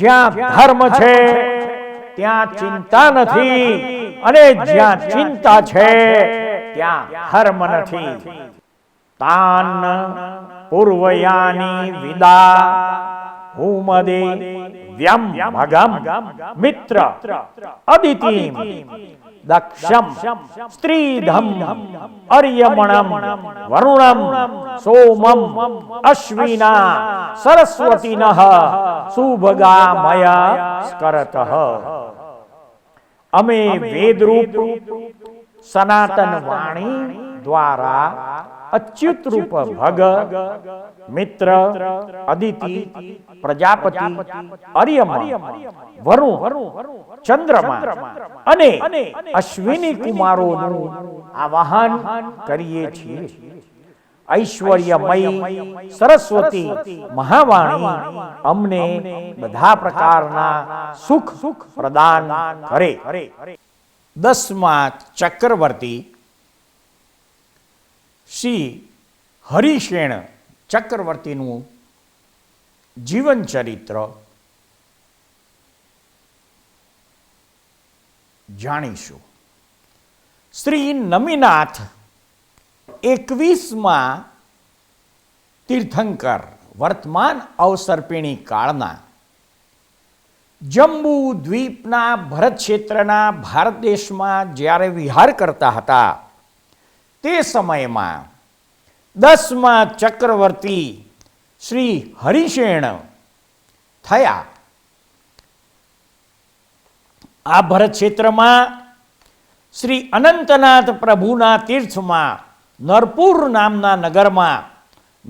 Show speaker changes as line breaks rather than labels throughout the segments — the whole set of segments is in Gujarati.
જ્યાં ધર્મ છે ત્યાં ચિંતા નથી અને જ્યાં ચિંતા છે ત્યાં ધર્મ નથી. તાન પૂર્વયાની વિદા હુમદે વ્યમ ભગમ મિત્ર અદિતિ દક્ષમ સ્ત્રીધમ અર્યમણમ વરુણમ સોમમ અશ્વિના સરસ્વતીન સુભગામય સ્કરત અમે વેદરૂપ સનાતન વાણી દ્વારા અચ્યુત રૂપ ભગ, મિત્ર, અદિતિ, પ્રજાપતિ, અરિયમ, વરુણ, ચંદ્રમા અને અશ્વિની કુમારોનું આવાહન કરીએ છીએ. ઐશ્વર્યમય સરસ્વતી મહાવાણી અમને બધા પ્રકારના સુખ પ્રદાન કરે. દસમા ચક્રવર્તી શ્રી હરિશેણ ચક્રવર્તીનું જીવનચરિત્ર જાણીશું. શ્રી નમીનાથ એકવીસમાં તીર્થંકર વર્તમાન અવસર્પિણી કાળના જંબુ દ્વીપના ભરત ક્ષેત્રના ભારત દેશમાં જ્યારે વિહાર કરતા હતા તે સમયમાં દસમા ચક્રવર્તી શ્રી હરિશેણ થયા. આ ભરત ક્ષેત્રમાં શ્રી અનંતનાથ પ્રભુના તીર્થમાં નરપુર નામના નગરમાં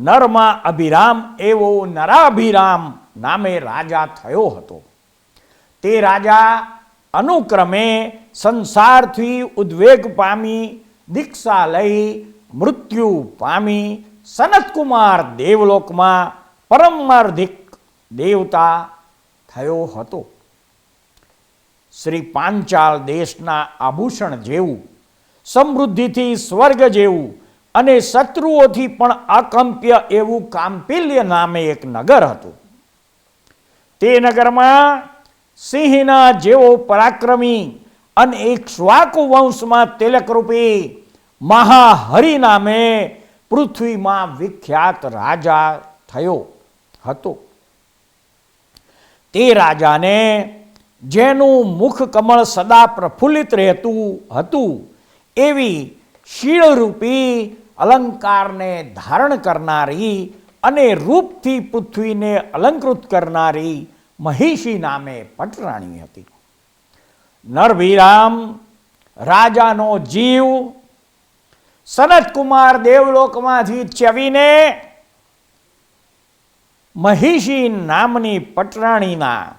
નરમાં અભિરામ એવો નરાભિરામ નામે રાજા થયો હતો. તે રાજા અનુક્રમે સંસારથી ઉદ્વેગ પામી દીક્ષા લઈ મૃત્યુ પામી સનતકુમાર દેવલોકમાં પરમાર્ધિક દેવતા થયો હતો. શ્રી પાંચાલ દેશના આભૂષણ જેવું, સમૃદ્ધિથી સ્વર્ગ જેવું અને શત્રુઓથી પણ અકંપ્ય એવું કાંપિલ્ય નામે એક નગર હતું. તે નગરમાં સિંહના જેવો પરાક્રમી અને એક સ્વાકુ વંશમાં તિલકરૂપી મહાહરિ નામે પૃથ્વીમાં વિખ્યાત રાજા થયો હતો. તે રાજાને જેનું મુખ કમળ સદા પ્રફુલ્લિત રહેતું હતું, એવી શીળરૂપી અલંકારને ધારણ કરનારી અને રૂપથી પૃથ્વીને અલંકૃત કરનારી મહિષી નામે પટરાણી હતી. નરભીરામ રાજાનો જીવ સનતકુમાર દેવલોકમાંથી ચવીને મહિષી નામની પટરાણીના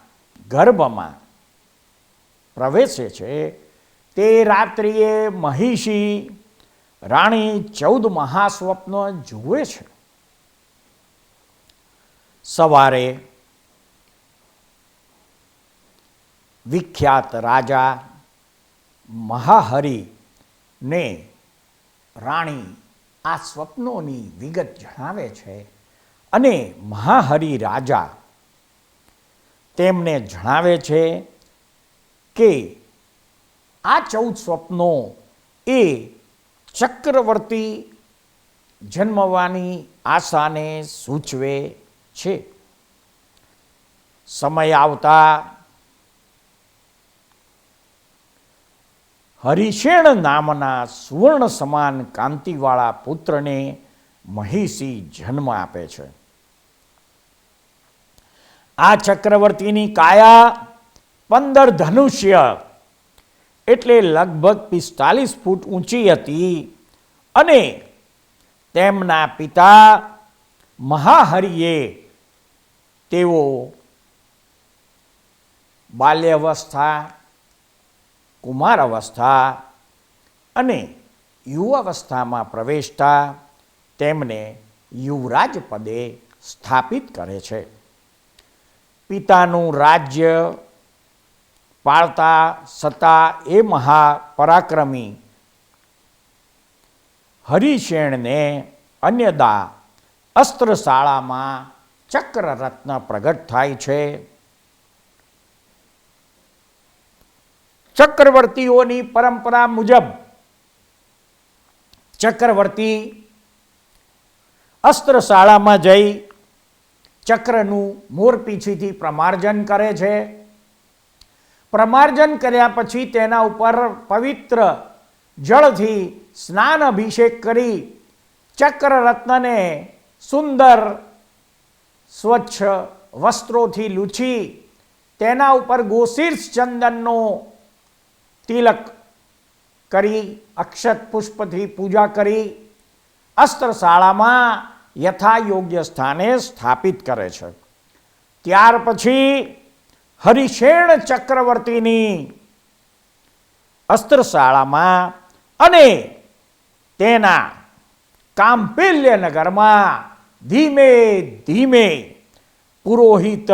ગર્ભમાં પ્રવેશે છે. તે રાત્રિએ મહિષી રાણી ચૌદ મહાસ્વપ્ન જુએ છે. સવારે વિખ્યાત રાજા મહાહરિને રાણી આ સ્વપ્નોની વિગત જણાવે છે અને મહાહરિ રાજા તેમને જણાવે છે કે આ ચૌદ સ્વપ્નો એ ચક્રવર્તી જન્મવાની આશાને સૂચવે છે. સમય આવતા હરિશેણ નામના સુવર્ણ સમાન કાંતિવાળા પુત્રને મહિષી જન્મ આપે છે. આ ચક્રવર્તીની કાયા પંદર ધનુષ્ય એટલે લગભગ પિસ્તાલીસ ફૂટ ઊંચી હતી અને તેમના પિતા મહાહરિએ તેઓ બાલ્યાવસ્થા કુમાર અવસ્થા અને યુવાવસ્થામાં પ્રવેશતા તેમને યુવરાજ પદે સ્થાપિત કરે છે. પિતાનું રાજ્ય પાળતા સતા એ મહાપરાક્રમી હરિશેણને અન્યદા અસ્ત્રશાળામાં ચક્રરત્ન પ્રગટ થાય છે. ચક્રવર્તીઓની પરંપરા મુજબ, ચક્રવર્તી અસ્ત્રશાળામાં જઈ ચક્રનું મોરપીછીથી પ્રમાર્જન કરે છે. પ્રમાર્જન કર્યા પછી તેના ઉપર પવિત્ર જળથી સ્નાન અભિષેક કરી ચક્રરત્નને સુંદર સ્વચ્છ વસ્ત્રોથી લૂછી તેના ઉપર ગોશીર્ષ ચંદનનો તિલક કરી, અક્ષત પુષ્પથી પૂજા કરી, અસ્ત્રશાળામાં યથા યોગ્ય સ્થાને સ્થાપિત કરે છે. ત્યાર પછી હરિશેણ ચક્રવર્તીની અસ્ત્રશાળામાં અને તેના કામ્પેલ્ય નગરમાં ધીમે ધીમે પુરોહિત,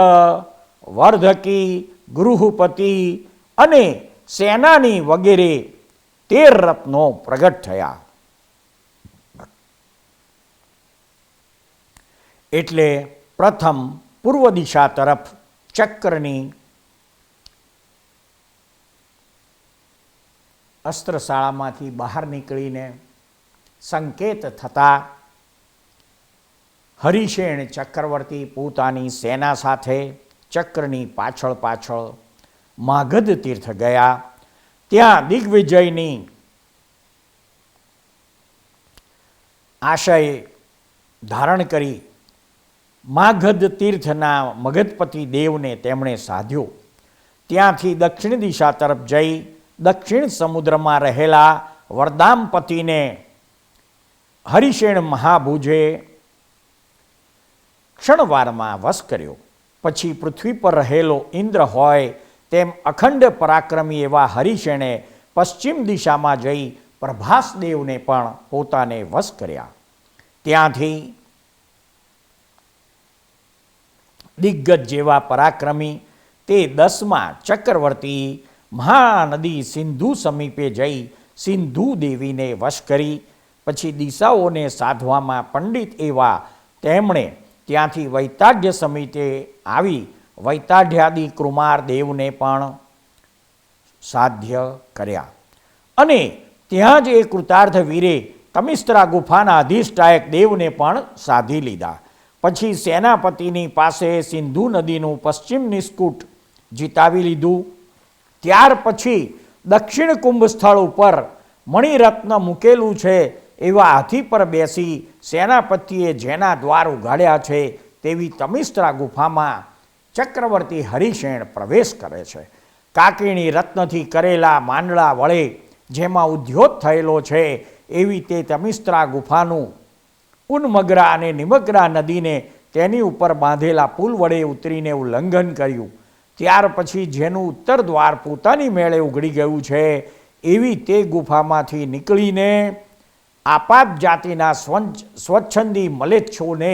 વર્ધકી, ગૃહપતિ અને સેનાની વગેરે તેર રત્નો પ્રગટ થયા. એટલે પ્રથમ પૂર્વ દિશા તરફ ચક્રની અસ્ત્રશાળામાંથી બહાર નીકળીને સંકેત થતા હરિશેણ ચક્રવર્તી પોતાની સેના સાથે ચક્રની પાછળ પાછળ માગધ તીર્થ ગયા. ત્યાં દિગ્વિજયની આશય ધારણ કરી માગધ તીર્થના મગધપતિ દેવને તેમણે સાધ્યો. ત્યાંથી દક્ષિણ દિશા તરફ જઈ દક્ષિણ સમુદ્રમાં રહેલા વરદામપતિને હરિશેણ મહાભુજે ક્ષણવારમાં વશ કર્યો. પછી પૃથ્વી પર રહેલો ઇન્દ્ર હોય તેમ અખંડ પરાક્રમી એવા હરિશેણે પશ્ચિમ દિશામાં જઈ પ્રભાસદેવને પણ પોતાને વશ કર્યા. ત્યાંથી દિગ્ગજ જેવા પરાક્રમી તે દસમા ચક્રવર્તી મહાનદી સિંધુ સમીપે જઈ સિંધુ દેવીને વશ કરી, પછી દિશાઓને સાધવામાં પંડિત એવા તેમણે ત્યાંથી વૈતાગ્ય સમિતે આવી વૈતાઢ્યાદિ કૃમાર દેવને પણ સાધ્ય કર્યા. અને ત્યાં જ એ કૃતાર્થ વીરે તમિસ્ત્રા ગુફાના અધિષ્ઠાયક દેવને પણ સાધી લીધા. પછી સેનાપતિની પાસે સિંધુ નદીનું પશ્ચિમ નિસ્કુટ જીતાવી લીધું. ત્યાર પછી દક્ષિણ કુંભ સ્થળ ઉપર મણિરત્ન મૂકેલું છે એવા હાથી પર બેસી સેનાપતિએ જેના દ્વાર ઉઘાડ્યા છે તેવી તમિસ્ત્રા ગુફામાં ચક્રવર્તી હરિશેણ પ્રવેશ કરે છે. કાકીણી રત્નથી કરેલા માંડળા વડે જેમાં ઉદ્યોત થયેલો છે, એવી તે તમિસ્ત્રા ગુફાનું ઉન્મગ્રા અને નિમગ્રા નદીને તેની ઉપર બાંધેલા પુલ વડે ઉતરીને ઉલ્લંઘન કર્યું. ત્યાર પછી જેનું ઉત્તર દ્વાર પોતાની મેળે ઉઘડી ગયું છે, એવી તે ગુફામાંથી નીકળીને આપાત જાતિના સ્વચ્છંદી મલેચ્છોને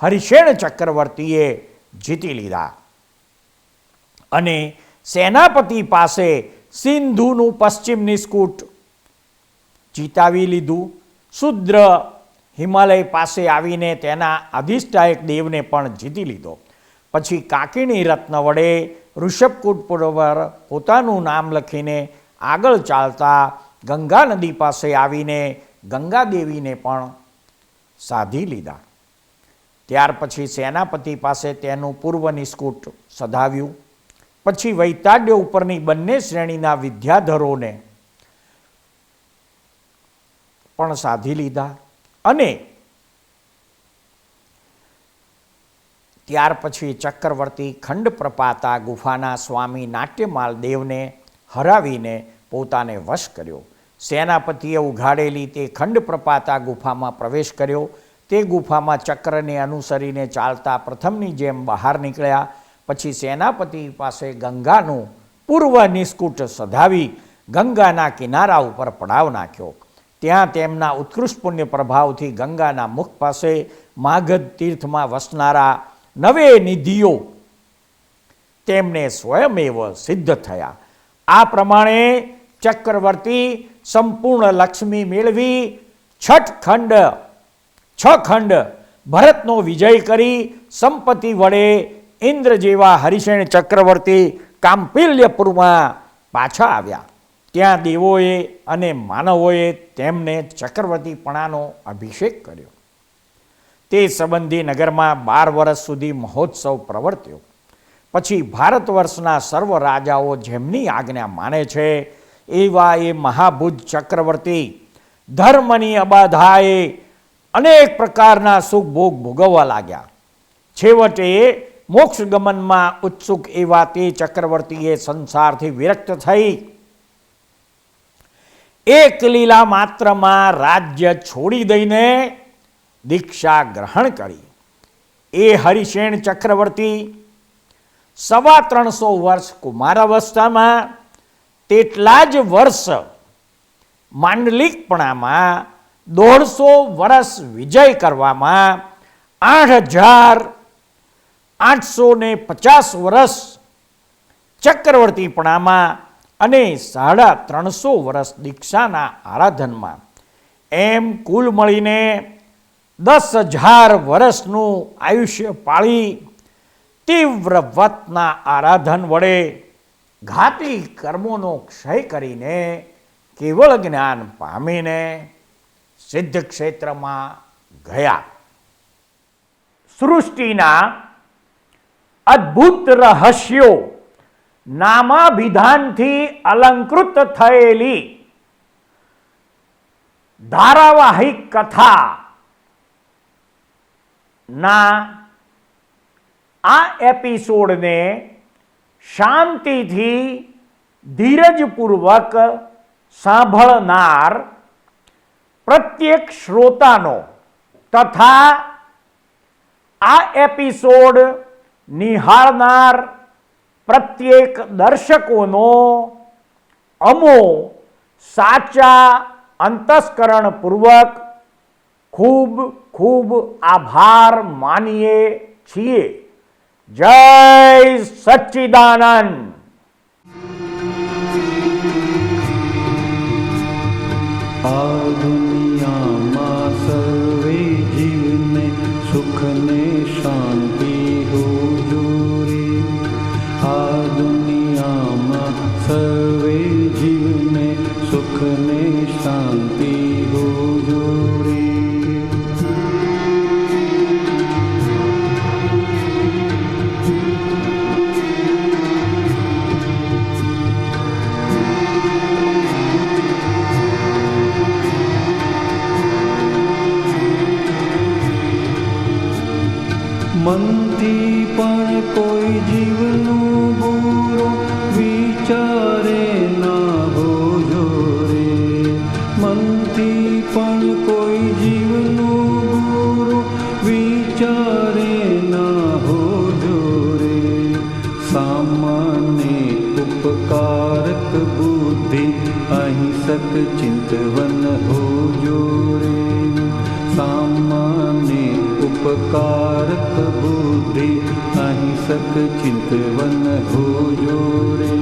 હરિશેણ ચક્રવર્તીએ જીતી લીધા. અને સેનાપતિ પાસે સિંધુનું પશ્ચિમની સ્કૂટ જીતાવી લીધું. શુદ્ર હિમાલય પાસે આવીને તેના અધિષ્ઠાયક દેવને પણ જીતી લીધો. પછી કાકીણી રત્ન વડે ઋષભકૂટ પર પોતાનું નામ લખીને આગળ ચાલતા ગંગા નદી પાસે આવીને ગંગા દેવીને પણ સાધી લીધા. ત્યાર પછી સેનાપતિ પાસે તેનું પૂર્વ નિષ્કુટ સધાવ્યું. પછી વૈતાડ્ય ઉપરની બંને શ્રેણીના વિદ્યાધરોને પણ સાધી લીધા અને ત્યાર પછી ચક્રવર્તી ખંડ પ્રપાતા ગુફાના સ્વામી નાટ્યમાલ દેવને હરાવીને પોતાને વશ કર્યો. સેનાપતિએ ઉઘાડેલી તે ખંડ પ્રપાતા ગુફામાં પ્રવેશ કર્યો તે ગુફામાં ચક્રને અનુસરીને ચાલતા પ્રથમની જેમ બહાર નીકળ્યા. પછી સેનાપતિ પાસે ગંગાનું પૂર્વ નિષ્કુટ સધાવી ગંગાના કિનારા ઉપર પડાવ નાખ્યો. ત્યાં તેમના ઉત્કૃષ્ટ પુણ્ય પ્રભાવથી ગંગાના મુખ પાસે માગધ તીર્થમાં વસનારા નવે નિધિઓ તેમને સ્વયમેવ સિદ્ધ થયા. આ પ્રમાણે ચક્રવર્તી સંપૂર્ણ લક્ષ્મી મેળવી છઠ ખંડ છ ખંડ ભરતનો વિજય કરી સંપત્તિ વડે ઇન્દ્ર જેવા હરિશેણ ચક્રવર્તી કામ્પિલ્યપુરમાં પાછા આવ્યા. ત્યાં દેવોએ અને માનવોએ તેમને ચક્રવર્તીપણાનો અભિષેક કર્યો. તે સંબંધી નગરમાં બાર વર્ષ સુધી મહોત્સવ પ્રવર્ત્યો. પછી ભારત વર્ષના સર્વ રાજાઓ જેમની આજ્ઞા માને છે, એવા એ મહાભુજ ચક્રવર્તી ધર્મની અબાધાએ અનેક પ્રકારના સુખ ભોગ ભોગવવા લાગ્યા. છેવટે મોક્ષ ગમનમાં ઉત્સુક એવા તે ચક્રવર્તીએ સંસારથી વિરક્ત થઈ. એક લીલા માત્રમાં રાજ્ય છોડી દઈને દીક્ષા ગ્રહણ કરી. એ હરિશેણ ચક્રવર્તી સવા ત્રણસો વર્ષ કુમારાવસ્થામાં, તેટલા જ વર્ષ માંડલિકપણામાં દોઢસો વર્ષ વિજય કરવામાં આઠ હજાર આઠસો ને પચાસ વર્ષ ચક્રવર્તીપણામાં અને સાડા ત્રણસો વર્ષ દીક્ષાના આરાધનમાં. એમ કુલ મળીને દસ હજાર વર્ષનું આયુષ્ય પાળી તીવ્ર વ્રતના આરાધન વડે ઘાતી કર્મોનો ક્ષય કરીને કેવળ જ્ઞાન પામીને સિદ્ધ ક્ષેત્રમાં ગયા. સૃષ્ટિના અદ્ભુત રહસ્યો નામાભિધાનથી અલંકૃત થયેલી ધારાવાહિક કથા ના આ એપિસોડને શાંતિથી ધીરજપૂર્વક સાંભળનાર પ્રત્યેક શ્રોતાનો તથા આ એપિસોડ નિહાળનાર પ્રત્યેક દર્શકોનો અમો સાચા અંતસ્કરણપૂર્વક ખૂબ ખૂબ આભાર માનીએ છીએ. જય સચ્ચિદાનંદ.
આ ਵਿਚਾਰੇ ਨਾ ਹੋ ਜੋਰੇ। ਸਾਮਾਨੇ ਉਪਕਾਰਕ ਬੁੱਧੀ ਅਹਿੰਸਕ ਚਿੰਤਵਨ ਹੋ ਜੋਰੇ। ਸਾਮਾਨੇ ਉਪਕਾਰਕ ਬੁੱਧੀ ਅਹਿੰਸਕ ਚਿੰਤਵਨ ਹੋ ਜੋਰੇ।